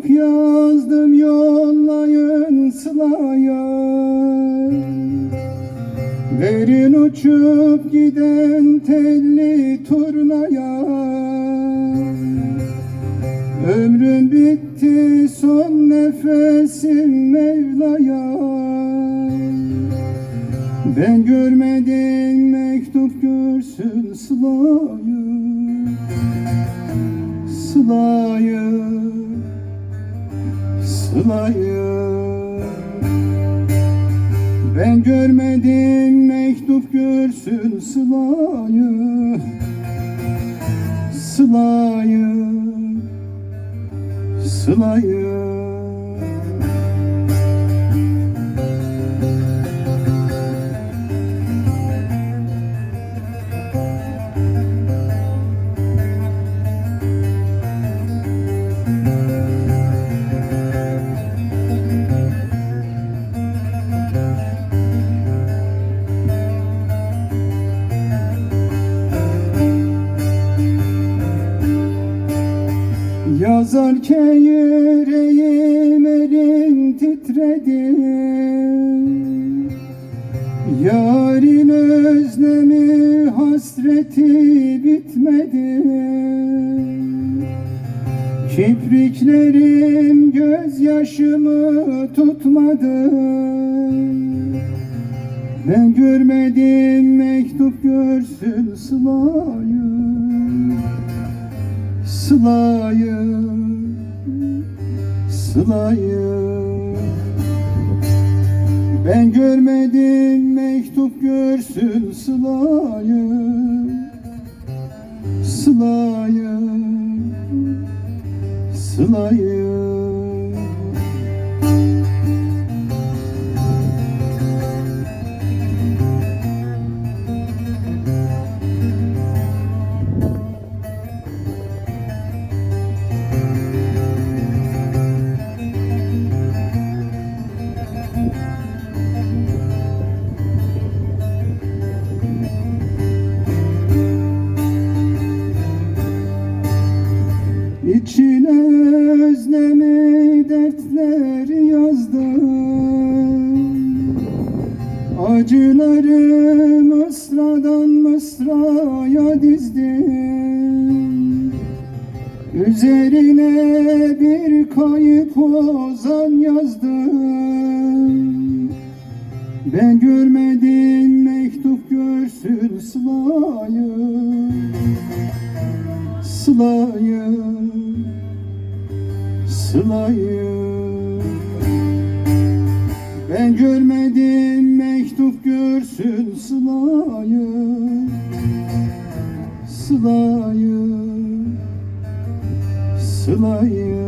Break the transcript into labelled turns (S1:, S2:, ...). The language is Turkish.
S1: Mektup yazdım yollayın sılaya. Verin uçup giden telli turnaya. Ömrüm bitti son nefesim Mevla'ya. Ben görmedim mektup görsün Sıla'yı Sıla'yı Sıla'yı Ben görmedim mektup görsün Sıla'yı Sıla'yı Sıla'yı Yazarken yüreğim elim titredi. Yarın özlemi hasreti bitmedi. Kipriklerim gözyaşımı tutmadı. Ben görmedim mektup görsün Sıla'yı Sıla'yı Sıla'yı. Ben görmedim mektup görsün Sıla'yı. Sıla'yı Sıla'yı dertler yazdım. Acıları mısradan mısraya dizdim. Üzerine bir kayıp ozan yazdım. Ben görmedim mektup görsün Sıla'yı. Sıla'yı. Sıla'yı Ben görmedim mektup görsün Sıla'yı. Sıla'yı Sıla'yı